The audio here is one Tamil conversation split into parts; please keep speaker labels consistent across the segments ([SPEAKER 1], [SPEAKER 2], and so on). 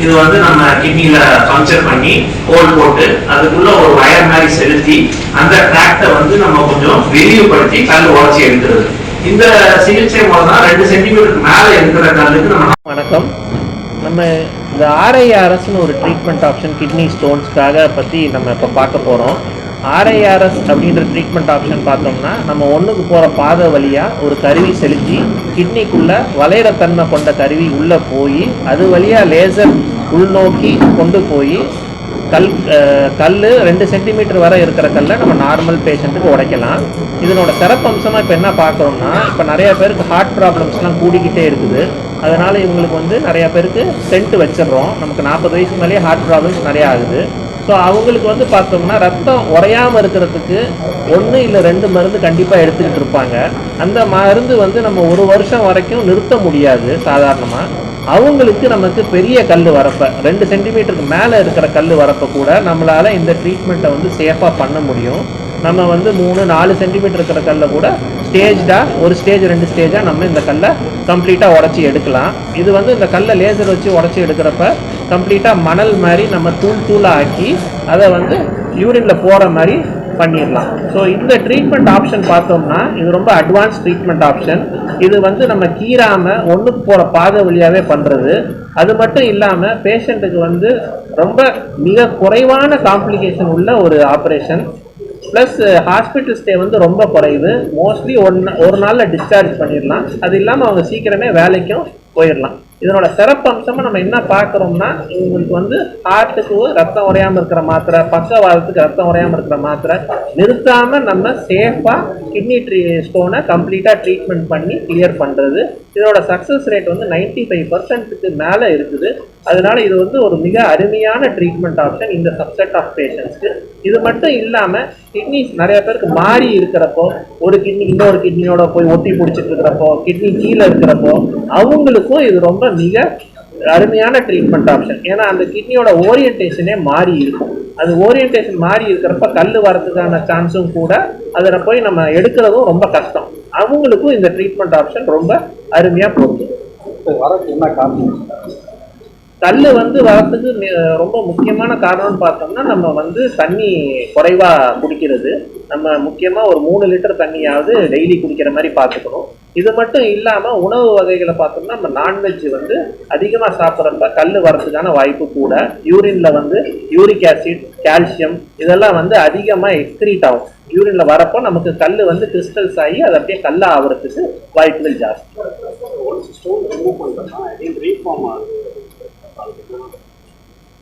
[SPEAKER 1] இது வந்து நம்ம கிட்னியில பங்க்சர் பண்ணி ஹோல் போட்டு அதுக்குள்ள ஒரு வயர் மாதிரி செலுத்தி அந்த ட்ராக்டை வந்து நம்ம கொஞ்சம் விரிவுபடுத்தி கல் உடச்சி எடுக்கிறது. இந்த சிகிச்சை மூலம் தான் ரெண்டு சென்டிமீட்டருக்கு மேலே இருக்கிற கல்லுக்கு நம்ம
[SPEAKER 2] வணக்கம். நம்ம இந்த ஆர்ஐஆர்எஸ்னு ஒரு ட்ரீட்மெண்ட் ஆப்ஷன் கிட்னி ஸ்டோன்ஸ்க்காக பற்றி நம்ம இப்போ பார்க்க போகிறோம் ஆர்ஐஆர்எஸ் அப்படின்ற ட்ரீட்மெண்ட் ஆப்ஷன் பார்த்தோம்னா நம்ம ஒன்றுக்கு போகிற பாதை வழியாக ஒரு கருவி செலுத்தி கிட்னிக்குள்ளே வளையிற தன்மை கொண்ட கருவி உள்ளே போய் அது வழியாக லேசர் உள்நோக்கி கொண்டு போய் கல் கல் ரெண்டு சென்டிமீட்டர் வரை இருக்கிற கல்லை நம்ம நார்மல் பேஷண்ட்டுக்கு உடைக்கலாம். இதனோட சிறப்பம்சமாக இப்போ என்ன பார்க்குறோம்னா இப்போ நிறையா பேருக்கு ஹார்ட் ப்ராப்ளம்ஸ்லாம் கூடிக்கிட்டே இருக்குது. அதனால் இவங்களுக்கு வந்து நிறையா பேருக்கு ஸ்டென்ட் வச்சிடுறோம். நமக்கு நாற்பது வயசுக்கு மேலேயே ஹார்ட் ப்ராப்ளம்ஸ் நிறையா ஆகுது. ஸோ அவங்களுக்கு வந்து பார்த்தோம்னா ரத்தம் உறையாமல் இருக்கிறதுக்கு ஒன்று இல்லை ரெண்டு மருந்து கண்டிப்பாக எடுத்துக்கிட்டு இருப்பாங்க. அந்த மருந்து வந்து நம்ம ஒரு வருஷம் வரைக்கும் நிறுத்த முடியாது சாதாரணமாக அவங்களுக்கு நமக்கு பெரிய கல் வரப்போ ரெண்டு சென்டிமீட்டருக்கு மேலே இருக்கிற கல் வரப்போ கூட நம்மளால் இந்த ட்ரீட்மெண்ட்டை வந்து சேஃபாக பண்ண முடியும். நம்ம வந்து மூணு நாலு சென்டிமீட்டர் இருக்கிற கல்லை கூட ஸ்டேஜ்டாக ஒரு ஸ்டேஜ் ரெண்டு ஸ்டேஜாக நம்ம இந்த கல்லை கம்ப்ளீட்டாக உடச்சி எடுக்கலாம். இது வந்து இந்த கல்லை லேசர் வச்சு உடச்சி எடுக்கிறப்ப கம்ப்ளீட்டாக மணல் மாதிரி நம்ம தூள் தூளாக ஆக்கி அதை வந்து யூரினில் போகிற மாதிரி பண்ணிடலாம். ஸோ இந்த ட்ரீட்மெண்ட் ஆப்ஷன் பார்த்தோம்னா இது ரொம்ப அட்வான்ஸ் ட்ரீட்மெண்ட் ஆப்ஷன் இது வந்து நம்ம கீறாமல் ஒன்றுக்கு போகிற பாதை வழியாகவே பண்ணுறது அது மட்டும் இல்லாமல் பேஷண்ட்டுக்கு வந்து ரொம்ப மிக குறைவான காம்ப்ளிகேஷன் உள்ள ஒரு ஆப்ரேஷன் ப்ளஸ் ஹாஸ்பிட்டல் ஸ்டே வந்து ரொம்ப குறைவு. மோஸ்ட்லி ஒன் ஒரு நாளில் டிஸ்சார்ஜ் பண்ணிடலாம். அது இல்லாமல் அவங்க சீக்கிரமே வேலைக்கும் போயிடலாம். இதனோட சிறப்பம்சமாக நம்ம என்ன பார்க்குறோம்னா இவங்களுக்கு வந்து ஹார்ட்டுக்கு ரத்தம் உறையாமல் இருக்கிற மாத்திரை பக்கவாதத்துக்கு ரத்தம் உறையாமல் இருக்கிற மாத்திரை நிறுத்தாமல் நம்ம சேஃபாக கிட்னி ட்ரீ ஸ்டோனை கம்ப்ளீட்டாக ட்ரீட்மெண்ட் பண்ணி கிளியர் பண்ணுறது இதனோட சக்ஸஸ் ரேட் வந்து நைன்டி ஃபைவ் பர்சன்ட்டுக்கு மேலே இருக்குது. அதனால இது வந்து ஒரு மிக அருமையான ட்ரீட்மெண்ட் ஆப்ஷன் இந்த சப்செட் ஆஃப் பேஷண்ட்ஸ்க்கு இது மட்டும் இல்லாமல் கிட்னி நிறைய பேருக்கு மாறி இருக்கிறப்போ ஒரு கிட்னி இன்னொரு கிட்னியோட போய் ஒட்டி பிடிச்சிட்டு இருக்கிறப்போ கிட்னி கீழே இருக்கிறப்போ அவங்களுக்கும் இது ரொம்ப மிக அருமையான ட்ரீட்மெண்ட் ஆப்ஷன் ஏன்னா அந்த கிட்னியோட ஓரியன்டேஷனே மாறி இருக்கும் அது ஓரியன்டேஷன் மாறி இருக்கிறப்ப கல் வரதுக்கான சான்ஸும் கூட அதில் போய் நம்ம எடுக்கிறதும் ரொம்ப கஷ்டம். அவங்களுக்கும் இந்த ட்ரீட்மெண்ட் ஆப்ஷன் ரொம்ப அருமையாக பொருந்தும்
[SPEAKER 3] வரக்கு என்ன காரணம்?
[SPEAKER 2] கல் வந்து வரத்துக்கு ரொம்ப முக்கியமான காரணம்னு பார்த்தோம்னா நம்ம வந்து தண்ணி குறைவா குடிக்கிறது. நம்ம முக்கியமா ஒரு மூணு லிட்டர் தண்ணியாவது டெய்லி குடிக்கிற மாதிரி பார்த்துக்கணும். இது மட்டும் இல்லாமல் உணவு வகைகளை பார்த்தோம்னா நம்ம நான்வெஜ் வந்து அதிகமாக சாப்பிட்றப்ப கல் வரதுக்கான வாய்ப்பு கூட. யூரினில் வந்து யூரிக் ஆசிட் கால்சியம் இதெல்லாம் வந்து அதிகமாக எக்ஸ்கிரீட் ஆகும். யூரினில் வரப்போ நமக்கு கல் வந்து கிறிஸ்டல்ஸ் ஆகி அது அப்படியே கல் ஆகுறதுக்கு வாய்ப்புகள் ஜாஸ்தி.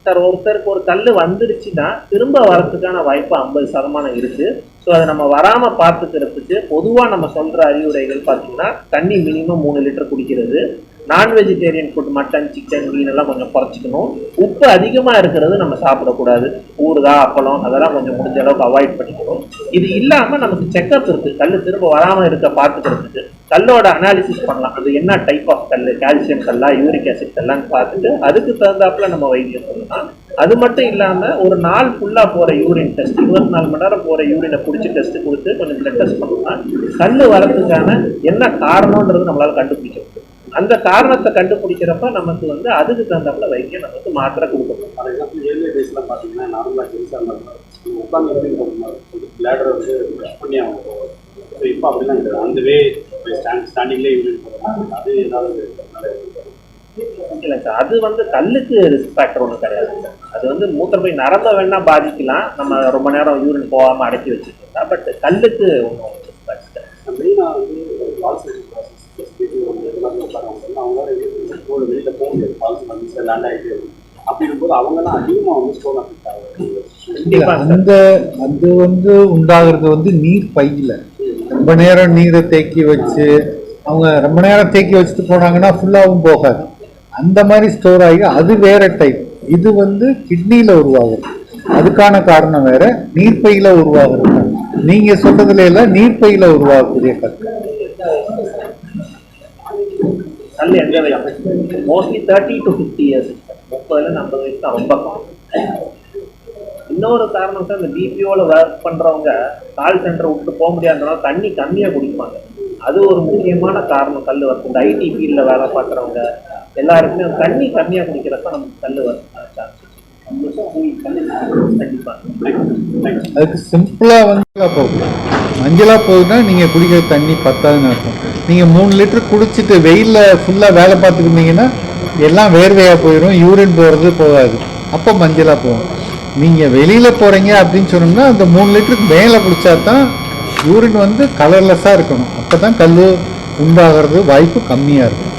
[SPEAKER 2] சார் ஒருத்தருக்கு ஒரு கல் வந்துருச்சுன்னா திரும்ப வரத்துக்கான வாய்ப்பு ஐம்பது சதமானம் இருக்கு. ஸோ அதை நம்ம வராம பார்த்துக்கிறதுக்கு பொதுவாக நம்ம சொல்ற அறிவுரைகள் பார்த்தீங்கன்னா தண்ணி மினிமம் மூணு லிட்டர் குடிக்கிறது. நான் வெஜிடேரியன் ஃபுட் மட்டன் சிக்கன் மீன் எல்லாம் கொஞ்சம் குறைச்சிக்கணும். உப்பு அதிகமாக இருக்கிறது நம்ம சாப்பிடக்கூடாது. ஊறுகாய் அப்பளம் அதெல்லாம் கொஞ்சம் முடிஞ்ச அளவுக்கு அவாய்ட் பண்ணிக்கணும். இது இல்லாமல் நமக்கு செக்கப் இருக்குது கல் திரும்ப வராமல் இருக்க பார்த்துக்கிறதுக்கு. கல்லோட அனாலிசிஸ் பண்ணலாம். அது என்ன டைப் ஆஃப் கல் கால்சியம் கல்லா யூரிக் ஆசிட் கல்லான்னு பார்த்துட்டு அதுக்கு தகுந்தாப்புல நம்ம வைத்தியம் பண்ணலாம். அது மட்டும் இல்லாமல் ஒரு நாள் ஃபுல்லாக போகிற யூரின் டெஸ்ட் இருபத்தி நாலு மணி நேரம் போகிற யூரினை பிடிச்சி டெஸ்ட் கொடுத்து கொஞ்சம் பிளட் டெஸ்ட் பண்ணலாம். கல் வரதுக்கான என்ன காரணம்ன்றது நம்மளால் கண்டுபிடிக்கணும் அந்த காரணத்தை கண்டுபிடிக்கிறப்ப நமக்கு வந்து அதுக்கு தகுந்தாப்புல வைத்தியம் நமக்கு மாத்திரை கொடுக்கணும்.
[SPEAKER 3] ஃபார் எக்ஸாம்பிள் ஏர்லி டேஸ்லாம் பார்த்தீங்கன்னா நார்மலாக ஜென்ஸாக இருந்தாலும் உட்காந்து எப்படி பிளாடர் வந்து ப்ரெஷ் பண்ணி ஆகும் ஸோ இப்போ அப்படிலாம் கிடையாது. அந்த வே ஸ்டாண்ட் ஸ்டாண்டிங்லேயே யூரின் போகணும் அது ஏதாவது
[SPEAKER 2] இல்ல சார் அது வந்து கல்லுக்கு ரிஸ்க் ஃபேக்டர் ஒன்றும் கிடையாது சார் அது வந்து மூத்திரப்பை நரம்ப வேணா பாதிக்கலாம். நம்ம ரொம்ப நேரம் யூரின் போகாம அடக்கி வச்சுருக்கா பட் கல்லுக்கு ஒன்றும் ரிஸ்க் ஃபேக்டர்
[SPEAKER 3] மெயினாக வந்து அவங்களால ஸ்டோன் வெளியில் போக முடியாது கால்ஸ் வந்து லேண்ட் ஆகிட்டே இருக்கும் அப்படிங்கும்போது அவங்கெல்லாம் அதிகமாக வந்து ஸ்டோன் அஃபெக்ட் ஆகுது
[SPEAKER 2] கண்டிப்பா சார்.
[SPEAKER 4] அந்த அது வந்து உண்டாகிறது வந்து நீர் பையில. ரொம்ப நேரம் நீரை தேக்கி வச்சு அவங்க ரொம்ப நேரம் தேக்கி வச்சுட்டு போனாங்கன்னா ஃபுல்லாகவும் போகாது. அந்த மாதிரி ஸ்டோர் ஆகி அது வேற டைப் இது வந்து கிட்னில உருவாகுது. அதுக்கான காரணம் வேற நீர்ப்பையில உருவாகுறது. நீங்க சொல்றதுல எல்லாம் நீர்ப்பையில உருவாகக்கூடிய கற்கள்.
[SPEAKER 2] கல் எந்த வயசு mostly thirty to fifty years முப்பதுல ஐம்பது வயசு தான் ரொம்ப காமன் இன்னொரு காரணம் சார் இந்த பிபிஓல ஒர்க் பண்றவங்க கால் சென்டர் விட்டு போக முடியாதனால தண்ணி கம்மியா குடிப்பாங்க. அது ஒரு முக்கியமான காரணம் கல் வரது இந்த ஐடி ஃபீல்டில் வேலை பார்க்குறவங்க எல்லாருக்குமே தண்ணி கம்மியா குடிக்கிறப்ப நமக்கு கல் வர
[SPEAKER 4] அதுக்கு சிம்பிளா வந்து போகும் மஞ்சளா போகுதுன்னா நீங்க குடிக்கிற தண்ணி பத்தாதுன்னு அர்த்தம். நீங்க மூணு லிட்டர் குடிச்சிட்டு வெயில்ல ஃபுல்லா வேலை பார்த்துருந்தீங்கன்னா எல்லாம் வேர்வையா போயிடும் யூரின் போகிறது போகாது. அப்போ மஞ்சளா போகும். நீங்க வெளியில போறீங்க அப்படின்னு சொன்னோம்னா அந்த மூணு லிட்டருக்கு மேலே குடித்தா தான் யூரின் வந்து கலர்லெஸ்ஸா இருக்கணும். அப்பதான் கல் உண்டாகிறது வாய்ப்பு கம்மியாக இருக்கும்.